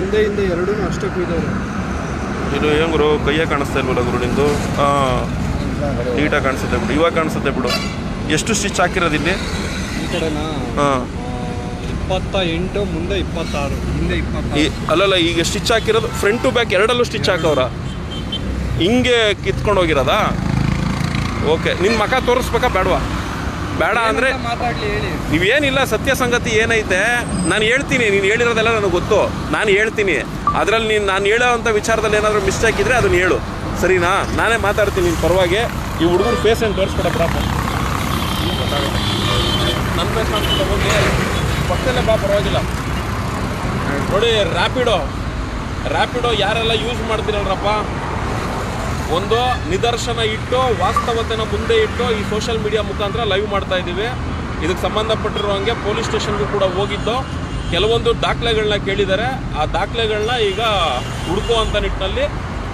ಹಿಂದೆ ಹಿಂದೆ ಎರಡೂ ಅಷ್ಟೇ ಕುಯ್ದವ್ರೆ. ಇದು ಏನು ಗುರು ಕೈಯೇ ಕಾಣಿಸ್ತಾ ಇಲ್ವಲ್ಲ ಗುರು ನಿಂದು? ಹಾಂ ನೀಟಾಗಿ ಕಾಣಿಸುತ್ತೆ ಬಿಡು ಇವಾಗ ಕಾಣಿಸುತ್ತೆ ಬಿಡು. ಎಷ್ಟು ಸ್ಟಿಚ್ ಹಾಕಿರೋದು ಇಲ್ಲಿ? ಈ ಕಡೆನಾ? ಹಾಂ. ಇಪ್ಪತ್ತ ಎಂಟು ಮುಂದೆ ಇಪ್ಪತ್ತಾರು. ಹಿಂದೆ ಈ ಇಪ್ಪತ್ತಾರು ಅಲ್ಲಲ್ಲ ಈಗ ಸ್ಟಿಚ್ ಹಾಕಿರೋದು ಫ್ರಂಟ್ ಟು ಬ್ಯಾಕ್ ಎರಡಲ್ಲೂ ಸ್ಟಿಚ್ ಹಾಕವ್ರ ಹಿಂಗೆ ಕಿತ್ಕೊಂಡು ಹೋಗಿರೋದಾ? ಓಕೆ ನಿನ್ನ ಮಕ ತೋರಿಸ್ಬೇಕಾ ಬೇಡವಾ? ಬೇಡ ಅಂದರೆ ಹೇಳಿ. ನೀವೇನಿಲ್ಲ ಸತ್ಯ ಸಂಗತಿ ಏನೈತೆ? ನಾನು ಹೇಳ್ತೀನಿ ನೀನು ಹೇಳಿರೋದೆಲ್ಲ ನನಗೆ ಗೊತ್ತು. ನಾನು ಹೇಳ್ತೀನಿ. ಅದರಲ್ಲಿ ನೀನು ನಾನು ಹೇಳೋವಂಥ ವಿಚಾರದಲ್ಲಿ ಏನಾದರೂ ಮಿಸ್ಟೇಕ್ ಇದ್ದರೆ ಅದನ್ನ ಹೇಳು. ಸರಿನಾ? ನಾನೇ ಮಾತಾಡ್ತೀನಿ ನಿನ್ನ ಪರವಾಗಿ. ಈ ಹುಡುಗರು ಫೇಸ್ ಏನು ತೋರಿಸ್ಬೇಡ ಪ್ರಾಪ ನನ್ನ ಫೇಸ್ ಪಕ್ಕದಲ್ಲೇ ಬಾ ಪರವಾಗಿಲ್ಲ. ನೋಡಿ ರ್ಯಾಪಿಡೋ ರ್ಯಾಪಿಡೋ ಯಾರೆಲ್ಲ ಯೂಸ್ ಮಾಡ್ತೀರಲ್ರಪ್ಪ? ಒಂದು ನಿದರ್ಶನ ಇಟ್ಟು, ವಾಸ್ತವತೆನ ಮುಂದೆ ಇಟ್ಟು ಈ ಸೋಷಿಯಲ್ ಮೀಡಿಯಾ ಮುಖಾಂತರ ಲೈವ್ ಮಾಡ್ತಾ ಇದ್ದೀವಿ. ಇದಕ್ಕೆ ಸಂಬಂಧಪಟ್ಟಿರೋ ಹಂಗೆ ಪೊಲೀಸ್ ಸ್ಟೇಷನ್ಗೂ ಕೂಡ ಹೋಗಿದ್ದು. ಕೆಲವೊಂದು ದಾಖಲೆಗಳನ್ನ ಕೇಳಿದ್ದಾರೆ. ಆ ದಾಖಲೆಗಳನ್ನ ಈಗ ಹುಡುಕುವಂಥ ನಿಟ್ಟಿನಲ್ಲಿ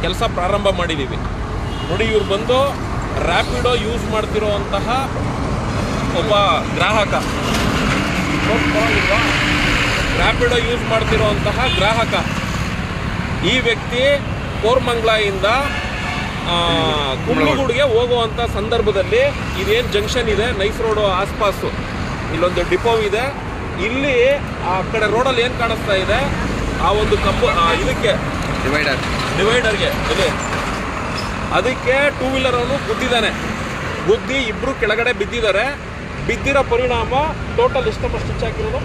ಕೆಲಸ ಪ್ರಾರಂಭ ಮಾಡಿದ್ದೀವಿ ನೋಡಿ, ಇವ್ರು ಬಂದು ರ್ಯಾಪಿಡೋ ಯೂಸ್ ಮಾಡ್ತಿರೋವಂತಹ ಒಬ್ಬ ಗ್ರಾಹಕ. ರ್ಯಾಪಿಡೋ ಯೂಸ್ ಮಾಡ್ತಿರೋವಂತಹ ಗ್ರಾಹಕ. ಈ ವ್ಯಕ್ತಿ ಕೋರ್ಮಂಗ್ಲಾಯಿಂದ ಕುಂಬ್ಳಗೂಡಿಗೆ ಹೋಗುವಂಥ ಸಂದರ್ಭದಲ್ಲಿ ಇದೇನು ಜಂಕ್ಷನ್ ಇದೆ? ನೈಸ್ ರೋಡು ಆಸ್ಪಾಸು. ಇಲ್ಲೊಂದು ಡಿಪೋ ಇದೆ. ಇಲ್ಲಿ ಆ ಕಡೆ ರೋಡಲ್ಲಿ ಏನು ಕಾಣಿಸ್ತಾ ಇದೆ? ಆ ಒಂದು ಕಂಬ ಇದಕ್ಕೆ ಡಿವೈಡರ್. ಡಿವೈಡರ್ಗೆ ಇಲ್ಲಿ ಅದಕ್ಕೆ ಟೂ ವೀಲರ್ ಅವನು ಗುದ್ದಿದ್ದಾನೆ. ಗುದ್ದಿ ಇಬ್ಬರು ಕೆಳಗಡೆ ಬಿದ್ದಿದ್ದಾರೆ. ಬಿದ್ದಿರೋ ಪರಿಣಾಮ ಟೋಟಲ್ ಎಷ್ಟಮ್ಮ ಸ್ಟಿಚ್ ಹಾಕಿರೋದು?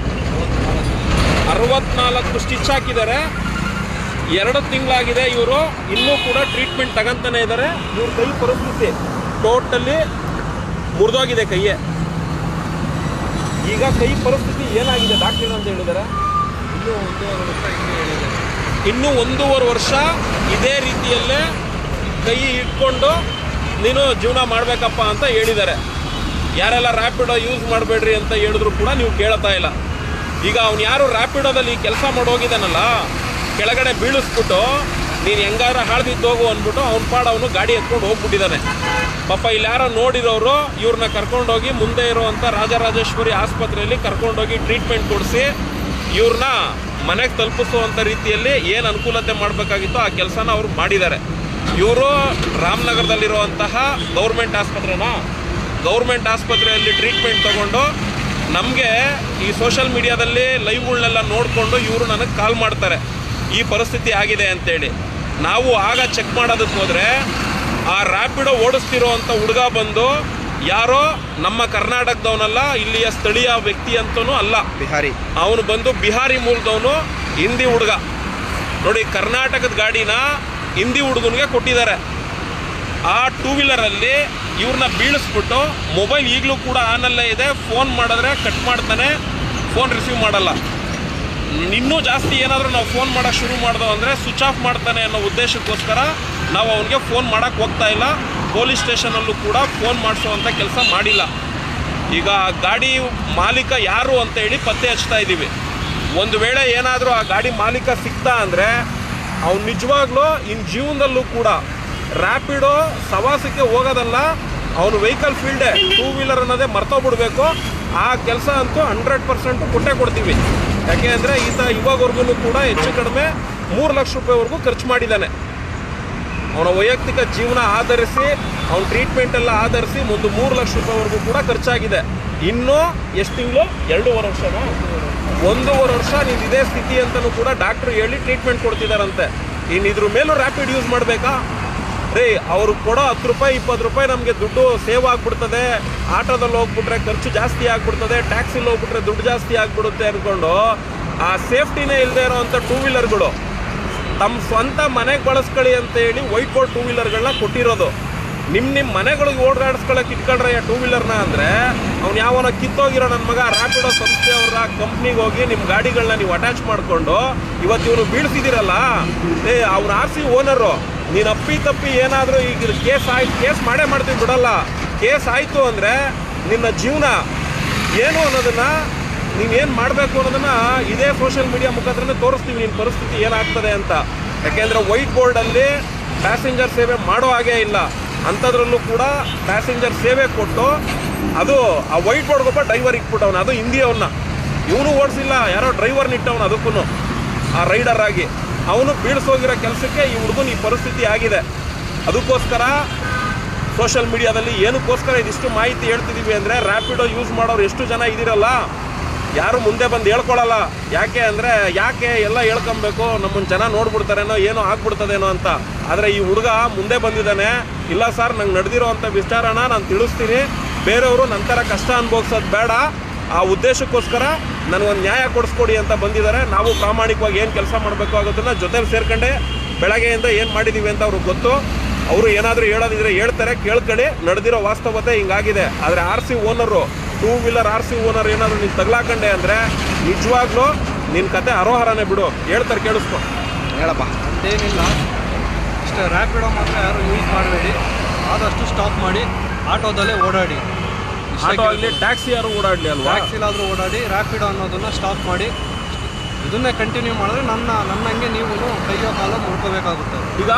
ಅರವತ್ನಾಲ್ಕು ಸ್ಟಿಚ್ ಹಾಕಿದ್ದಾರೆ. ಎರಡು ತಿಂಗಳಾಗಿದೆ ಇವರು. ಇನ್ನೂ ಕೂಡ ಟ್ರೀಟ್ಮೆಂಟ್ ತಗೊಂತಾನೆ ಇದ್ದಾರೆ ಇವ್ರ ಕೈ ಪರಿಸ್ಥಿತಿ ಟೋಟಲಿ ಮುರಿದೋಗಿದೆ ಕೈಯೇ. ಈಗ ಕೈ ಪರಿಸ್ಥಿತಿ ಏನಾಗಿದೆ ಡಾಕ್ಟರ್ ಅಂತ ಹೇಳಿದ್ದಾರೆ ಇನ್ನೂ ಒಂದೂವರೆ ವರ್ಷ ಇನ್ನೂ ಒಂದೂವರೆ ವರ್ಷ ಇದೇ ರೀತಿಯಲ್ಲೇ ಕೈ ಇಟ್ಕೊಂಡು ನೀನು ಜೀವನ ಮಾಡಬೇಕಪ್ಪ ಅಂತ ಹೇಳಿದ್ದಾರೆ ಯಾರೆಲ್ಲ ರ್ಯಾಪಿಡೋ ಯೂಸ್ ಮಾಡಬೇಡ್ರಿ ಅಂತ ಹೇಳಿದ್ರು ಕೂಡ ನೀವು ಕೇಳ್ತಾ ಇಲ್ಲ. ಈಗ ಅವ್ನು ಯಾರು ರ್ಯಾಪಿಡೋದಲ್ಲಿ ಕೆಲಸ ಮಾಡೋಗಿದ್ದಾನಲ್ಲ ಕೆಳಗಡೆ ಬೀಳಿಸ್ಬಿಟ್ಟು, ನೀನು ಹೆಂಗಾರ ಹೋಗು ಅಂದ್ಬಿಟ್ಟು ಅವ್ನ ಪಾಡ ಅವನು ಗಾಡಿ ಎತ್ಕೊಂಡು ಹೋಗ್ಬಿಟ್ಟಿದ್ದಾನೆ ಪಾಪ ಇಲ್ಲಿ ಯಾರೋ ನೋಡಿರೋರು ಇವ್ರನ್ನ ಕರ್ಕೊಂಡೋಗಿ ಮುಂದೆ ಇರುವಂಥ ರಾಜರಾಜೇಶ್ವರಿ ಆಸ್ಪತ್ರೆಯಲ್ಲಿ ಕರ್ಕೊಂಡೋಗಿ ಟ್ರೀಟ್ಮೆಂಟ್ ಕೊಡಿಸಿ ಇವ್ರನ್ನ ಮನೆಗೆ ತಲುಪಿಸುವಂಥ ರೀತಿಯಲ್ಲಿ ಏನು ಅನುಕೂಲತೆ ಮಾಡಬೇಕಾಗಿತ್ತು ಆ ಕೆಲಸನ ಅವ್ರು ಮಾಡಿದ್ದಾರೆ. ಇವರು ರಾಮನಗರದಲ್ಲಿರುವಂತಹ ಗೌರ್ಮೆಂಟ್ ಆಸ್ಪತ್ರೆನ? ಗೌರ್ಮೆಂಟ್ ಆಸ್ಪತ್ರೆಯಲ್ಲಿ ಟ್ರೀಟ್ಮೆಂಟ್ ತಗೊಂಡು, ನಮಗೆ ಈ ಸೋಷಲ್ ಮೀಡಿಯಾದಲ್ಲಿ ಲೈವ್ಗಳನ್ನೆಲ್ಲ ನೋಡಿಕೊಂಡು ಇವರು ನನಗೆ ಕಾಲ್ ಮಾಡ್ತಾರೆ. ಈ ಪರಿಸ್ಥಿತಿ ಆಗಿದೆ ಅಂತೇಳಿ. ನಾವು ಆಗ ಚೆಕ್ ಮಾಡೋದಕ್ಕೆ ಹೋದರೆ ಆ ರ್ಯಾಪಿಡೋ ಓಡಿಸ್ತಿರೋ ಅಂಥ ಹುಡುಗ ಬಂದು ಯಾರೋ ನಮ್ಮ ಕರ್ನಾಟಕದವನಲ್ಲ ಇಲ್ಲಿಯ ಸ್ಥಳೀಯ ವ್ಯಕ್ತಿ ಅಂತನೂ ಅಲ್ಲ. ಬಿಹಾರಿ. ಅವನು ಬಂದು ಬಿಹಾರಿ ಮೂಲದವನು ಹಿಂದಿ ಹುಡುಗ. ನೋಡಿ ಕರ್ನಾಟಕದ ಗಾಡಿನ ಹಿಂದಿ ಹುಡುಗನಿಗೆ ಕೊಟ್ಟಿದ್ದಾರೆ. ಆ ಟೂ ವೀಲರಲ್ಲಿ ಇವ್ರನ್ನ ಬೀಳಿಸ್ಬಿಟ್ಟು ಮೊಬೈಲ್ ಈಗಲೂ ಕೂಡ ಆನಲ್ಲೇ ಇದೆ. ಫೋನ್ ಮಾಡಿದ್ರೆ ಕಟ್ ಮಾಡ್ತಾನೆ ಫೋನ್ ರಿಸೀವ್ ಮಾಡಲ್ಲ. ಇನ್ನೂ ಜಾಸ್ತಿ ಏನಾದರೂ ನಾವು ಫೋನ್ ಮಾಡೋಕ್ಕೆ ಶುರು ಮಾಡ್ದೋ ಅಂದರೆ ಸ್ವಿಚ್ ಆಫ್ ಮಾಡ್ತಾನೆ ಅನ್ನೋ ಉದ್ದೇಶಕ್ಕೋಸ್ಕರ ನಾವು ಅವನಿಗೆ ಫೋನ್ ಮಾಡೋಕ್ಕೆ ಹೋಗ್ತಾ ಇಲ್ಲ. ಪೊಲೀಸ್ ಸ್ಟೇಷನಲ್ಲೂ ಕೂಡ ಫೋನ್ ಮಾಡಿಸೋವಂಥ ಕೆಲಸ ಮಾಡಿಲ್ಲ. ಈಗ ಗಾಡಿ ಮಾಲೀಕ ಯಾರು ಅಂತ ಹೇಳಿ ಪತ್ತೆ ಹಚ್ತಾ ಇದ್ದೀವಿ. ಒಂದು ವೇಳೆ ಏನಾದರೂ ಆ ಗಾಡಿ ಮಾಲೀಕ ಸಿಗ್ತಾ ಅಂದರೆ ಅವ್ನು ನಿಜವಾಗ್ಲೂ ಇನ್ನು ಜೀವನದಲ್ಲೂ ಕೂಡ ರ್ಯಾಪಿಡೋ ಸವಾಸಕ್ಕೆ ಹೋಗೋದಲ್ಲ, ಅವನು ವೆಹಿಕಲ್ ಫೀಲ್ಡೇ ಟೂ ವೀಲರ್ ಅನ್ನೋದೇ ಮರ್ತೋಗ್ಬಿಡ್ಬೇಕು. ಆ ಕೆಲಸ ಅಂತೂ ಹಂಡ್ರೆಡ್ ಪರ್ಸೆಂಟು ಕೊಟ್ಟೆ ಕೊಡ್ತೀವಿ. ಯಾಕೆ ಅಂದರೆ ಈತ ಇವಾಗವರೆಗೂ ಕೂಡ ಹೆಚ್ಚು ಕಡಿಮೆ ಮೂರು ಲಕ್ಷ ರೂಪಾಯಿವರೆಗೂ ಖರ್ಚು ಮಾಡಿದ್ದಾನೆ. ಅವನ ವೈಯಕ್ತಿಕ ಜೀವನ ಆಧರಿಸಿ, ಅವನ ಟ್ರೀಟ್ಮೆಂಟ್ ಎಲ್ಲ ಆಧರಿಸಿ ಒಂದು ಮೂರು ಲಕ್ಷ ರೂಪಾಯಿವರೆಗೂ ಕೂಡ ಖರ್ಚಾಗಿದೆ. ಇನ್ನೂ ಎಷ್ಟು ತಿಂಗಳು? ಎರಡೂವರೆ ವರ್ಷನ? ಒಂದೂವರೆ ವರ್ಷ ನೀನು ಇದೇ ಸ್ಥಿತಿ ಅಂತಲೂ ಕೂಡ ಡಾಕ್ಟ್ರು ಹೇಳಿ ಟ್ರೀಟ್ಮೆಂಟ್ ಕೊಡ್ತಿದ್ದಾರಂತೆ ಇನ್ನು ಇದ್ರ ಮೇಲೂ ರ್ಯಾಪಿಡ್ ಯೂಸ್ ಮಾಡಬೇಕಾ? ರೀ, ಅವ್ರು ಕೊಡೋ ಹತ್ತು ರೂಪಾಯಿ, ಇಪ್ಪತ್ತು ರೂಪಾಯಿ ನಮಗೆ ದುಡ್ಡು ಸೇವ್ ಆಗಿಬಿಡ್ತದೆ. ಆಟೋದಲ್ಲಿ ಹೋಗ್ಬಿಟ್ರೆ ಖರ್ಚು ಜಾಸ್ತಿ ಆಗಿಬಿಡ್ತದೆ, ಟ್ಯಾಕ್ಸಿಲಿ ಹೋಗ್ಬಿಟ್ರೆ ದುಡ್ಡು ಜಾಸ್ತಿ ಆಗಿಬಿಡುತ್ತೆ ಅಂದ್ಕೊಂಡು ಆ ಸೇಫ್ಟಿನೇ ಇಲ್ಲದೆ ಇರೋವಂಥ ಟೂ ವೀಲರ್ಗಳು ತಮ್ಮ ಸ್ವಂತ ಮನೆಗೆ ಬಳಸ್ಕೊಳ್ಳಿ ಅಂತ ಹೇಳಿ ವೈಟ್ ಬೋರ್ಡ್ ಟೂ ವೀಲರ್ಗಳನ್ನ ಕೊಟ್ಟಿರೋದು. ನಿಮ್ಮ ನಿಮ್ಮ ಮನೆಗಳಿಗೆ ಓಡಾಡಿಸ್ಕೊಳಕ್ಕೆ ಇಟ್ಕೊಂಡ್ರೆ ಟೂ ವೀಲರ್ನ ಅಂದರೆ, ಅವ್ನು ಯಾವನ ಕಿತ್ತೋಗಿರೋ ನನ್ನ ಮಗ ರ್ಯಾಪಿಡೋ ಸಂಸ್ಥೆಯವರ ಕಂಪ್ನಿಗೆ ಹೋಗಿ ನಿಮ್ಮ ಗಾಡಿಗಳನ್ನ ನೀವು ಅಟ್ಯಾಚ್ ಮಾಡಿಕೊಂಡು, ಇವತ್ತು ಇವನು ಬೀಳ್ಸಿದ್ದೀರಲ್ಲ ಏ ಅವ್ನ ಆರ್ ಸಿ ಓನರು ನೀನು ಅಪ್ಪಿ ತಪ್ಪಿ ಏನಾದರೂ ಈಗ ಕೇಸ್ ಆಯ್ತು ಕೇಸ್ ಮಾಡೇ ಮಾಡ್ತೀವಿ ಬಿಡಲ್ಲ. ಕೇಸ್ ಆಯಿತು ಅಂದರೆ ನಿನ್ನ ಜೀವನ ಏನು ಅನ್ನೋದನ್ನ ನೀವೇನು ಮಾಡಬೇಕು ಅನ್ನೋದನ್ನು ಇದೇ ಸೋಷಿಯಲ್ ಮೀಡಿಯಾ ಮುಖಾಂತರನೇ ತೋರಿಸ್ತೀವಿ. ನಿನ್ನ ಪರಿಸ್ಥಿತಿ ಏನಾಗ್ತದೆ ಅಂತ. ಯಾಕೆಂದರೆ ವೈಟ್ ಬೋರ್ಡಲ್ಲಿ ಪ್ಯಾಸೆಂಜರ್ ಸೇವೆ ಮಾಡೋ ಹಾಗೇ ಇಲ್ಲ. ಅಂಥದ್ರಲ್ಲೂ ಕೂಡ ಪ್ಯಾಸೆಂಜರ್ ಸೇವೆ ಕೊಟ್ಟು ಅದು ಆ ವೈಟ್ ಬೋರ್ಡ್ಗೊಬ್ಬ ಡ್ರೈವರ್ ಇಟ್ಬಿಟ್ಟವನು. ಅದು ಹಿಂದಿಯವನ್ನ ಇವನು ಓಡಿಸಿಲ್ಲ. ಯಾರೋ ಡ್ರೈವರ್ನ ಇಟ್ಟವನು ಅದಕ್ಕೂ ಆ ರೈಡರ್ ಆಗಿ. ಅವನು ಬೀಳ್ಸೋಗಿರೋ ಕೆಲಸಕ್ಕೆ ಈ ಹುಡುಗನ ಈ ಪರಿಸ್ಥಿತಿ ಆಗಿದೆ. ಅದಕ್ಕೋಸ್ಕರ ಸೋಷಿಯಲ್ ಮೀಡಿಯಾದಲ್ಲಿ ಏನಕ್ಕೋಸ್ಕರ ಇದಿಷ್ಟು ಮಾಹಿತಿ ಹೇಳ್ತಿದ್ದೀವಿ ಅಂದರೆ ರ್ಯಾಪಿಡೋ ಯೂಸ್ ಮಾಡೋರು ಎಷ್ಟು ಜನ ಇದ್ದೀರಲ್ಲ ಯಾರು ಮುಂದೆ ಬಂದು ಹೇಳ್ಕೊಳಲ್ಲ. ಯಾಕೆ ಅಂದರೆ ಯಾಕೆ ಎಲ್ಲ ಹೇಳ್ಕೊಬೇಕು ನಮ್ಮನ್ನು ಜನ ನೋಡ್ಬಿಡ್ತಾರೇನೋ, ಏನೋ ಆಗ್ಬಿಡ್ತದೇನೋ ಅಂತ. ಆದರೆ ಈ ಹುಡುಗ ಮುಂದೆ ಬಂದಿದ್ದಾನೆ. ಇಲ್ಲ ಸರ್, ನಂಗೆ ನಡೆದಿರೋ ಅಂಥ ವಿಚಾರನ ನಾನು ತಿಳಿಸ್ತೀನಿ. ಬೇರೆಯವರು ನಂತರ ಕಷ್ಟ ಅನುಭವಿಸೋದು ಬೇಡ. ಆ ಉದ್ದೇಶಕ್ಕೋಸ್ಕರ ನನಗೊಂದು ನ್ಯಾಯ ಕೊಡಿಸ್ಕೊಡಿ ಅಂತ ಬಂದಿದ್ದಾರೆ. ನಾವು ಪ್ರಾಮಾಣಿಕವಾಗಿ ಏನು ಕೆಲಸ ಮಾಡಬೇಕು ಆಗೋದನ್ನ ಜೊತೆಲಿ ಸೇರ್ಕೊಂಡೆ ಬೆಳಗ್ಗೆಯಿಂದ ಏನು ಮಾಡಿದ್ದೀವಿ ಅಂತ ಅವ್ರಿಗೆ ಗೊತ್ತು. ಅವರು ಏನಾದರೂ ಹೇಳೋದಿದ್ರೆ ಹೇಳ್ತಾರೆ ಕೇಳ್ಕೊಳ್ಳಿ. ನಡೆದಿರೋ ವಾಸ್ತವತೆ ಹಿಂಗಾಗಿದೆ. ಆದರೆ R C owner two wheeler R C owner ಏನಾದರೂ ನೀನು ತಗ್ಲಾಕಂಡೆ ಅಂದರೆ ನಿಜವಾಗ್ಲೂ ನಿನ್ನ ಕತೆ ಅರೋಹರನೇ ಬಿಡು. ಹೇಳ್ತಾರೆ ಕೇಳಿಸ್ಕೊ. ಹೇಳಪ್ಪ. ಅಂತೇನಿಲ್ಲ. ಇಷ್ಟು ರ್ಯಾಪಿಡೋ ಮಾತ್ರ ಯಾರು ಯೂಸ್ ಮಾಡಬೇಡಿ. ಆದಷ್ಟು ಸ್ಟಾಪ್ ಮಾಡಿ ಆಟೋದಲ್ಲೇ ಓಡಾಡಿ. ಆಟೋ ಆಗಲಿ ಟ್ಯಾಕ್ಸಿ ಯಾರು ಓಡಾಡಲಿ ಅಲ್ವಾ? ಟ್ಯಾಕ್ಸಿಲಾದರೂ ಓಡಾಡಿ ರ್ಯಾಪಿಡೋ ಅನ್ನೋದನ್ನ ಸ್ಟಾಪ್ ಮಾಡಿ ಇದನ್ನೇ ಕಂಟಿನ್ಯೂ ಮಾಡಿದ್ರೆ ನನ್ನ ನನ್ನಂಗೆ ನೀವು ಕೈಯೋ ಕಾಲ ಮುಡ್ಕೋಬೇಕಾಗುತ್ತೆ ಈಗ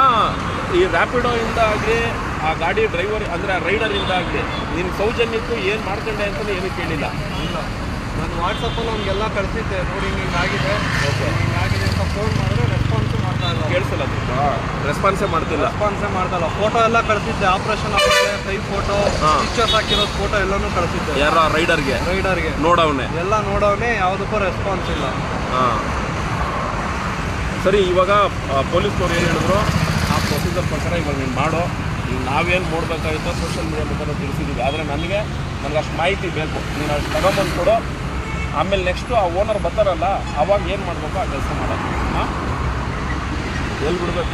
ಈ ರ್ಯಾಪಿಡೋ ಇಂದ ಆಗಲಿ ಆ ಗಾಡಿ ಡ್ರೈವರ್ ಅಂದರೆ ರೈಡರ್ ಇಂದ ಆಗಲಿ ನಿನ್ನ ಸೌಜನ್ಯಕ್ಕೂ ಏನು ಮಾಡ್ಕೊಂಡೆ ಅಂತಲೂ ಏನೂ ಕೇಳಿಲ್ಲ. ಇಲ್ಲ. ನಾನು ವಾಟ್ಸಪ್ಪಲ್ಲಿ ಅವ್ನಿಗೆಲ್ಲ ಕಳಿಸಿದ್ದೆ ನೋಡಿ ಹಿಂಗಾಗಿದೆ ಹಿಂಗಾಗಿದೆ ಅಂತ ಫೋನ್ ಮಾಡಿದ್ರೆ ರೆಸ್ಪಾನ್ಸು ಮಾಡ್ತಾ ಇಲ್ಲ ಕೇಳಿಸಲ್ಲ ರೆಸ್ಪಾನ್ಸೇ ಮಾಡ್ತಿಲ್ಲ. ರೆಸ್ಪಾನ್ಸೇ ಮಾಡ್ತಾ ಇಲ್ಲ. ಫೋಟೋ ಎಲ್ಲ ಕಳಿಸಿದ್ದೆ ಆಪ್ರೇಷನ್ ಆಗುತ್ತೆ. ಕೈ ಫೋಟೋ ಹಾ. ಪಿಕ್ಚರ್ಸ್ ಹಾಕಿರೋ ಫೋಟೋ ಎಲ್ಲನೂ ಕಳಿಸಿದ್ದೆ ಯಾರೋ ರೈಡರ್ಗೆ? ರೈಡರ್ಗೆ. ನೋಡವನೆ. ಎಲ್ಲ ನೋಡೋನೆ ಯಾವುದಕ್ಕೂ ರೆಸ್ಪಾನ್ಸ್ ಇಲ್ಲ. ಹಾಂ. ಸರಿ ಇವಾಗ ಪೊಲೀಸ್ನವ್ರು ಏನು ಹೇಳಿದ್ರು? ಆ ಪ್ರೊಸೀಜರ್ ಪ್ರಕಾರ ಇವಾಗ ನೀನು ಮಾಡೋ. ಈಗ ನಾವೇನು ನೋಡಬೇಕಾಗಿತ್ತು ಸೋಷಿಯಲ್ ಮೀಡಿಯಾ ಮುಖಾಂತರ ತಿಳಿಸಿದ್ದೀವಿ ಆದರೆ ನನಗೆ ನನಗೆ ಅಷ್ಟು ಮಾಹಿತಿ ಬೇಕು. ನೀನು ಅಷ್ಟು ತಗೊಂಬಂದು ಕೊಡು. ಆಮೇಲೆ ನೆಕ್ಸ್ಟು ಆ ಓನರ್ ಬರ್ತಾರಲ್ಲ ಅವಾಗ ಏನು ಮಾಡಬೇಕು ಆ ಕೆಲಸ ಮಾಡೋದು ಹಾಂ? ಎಲ್ಲಿ ಬಿಡಬೇಕು?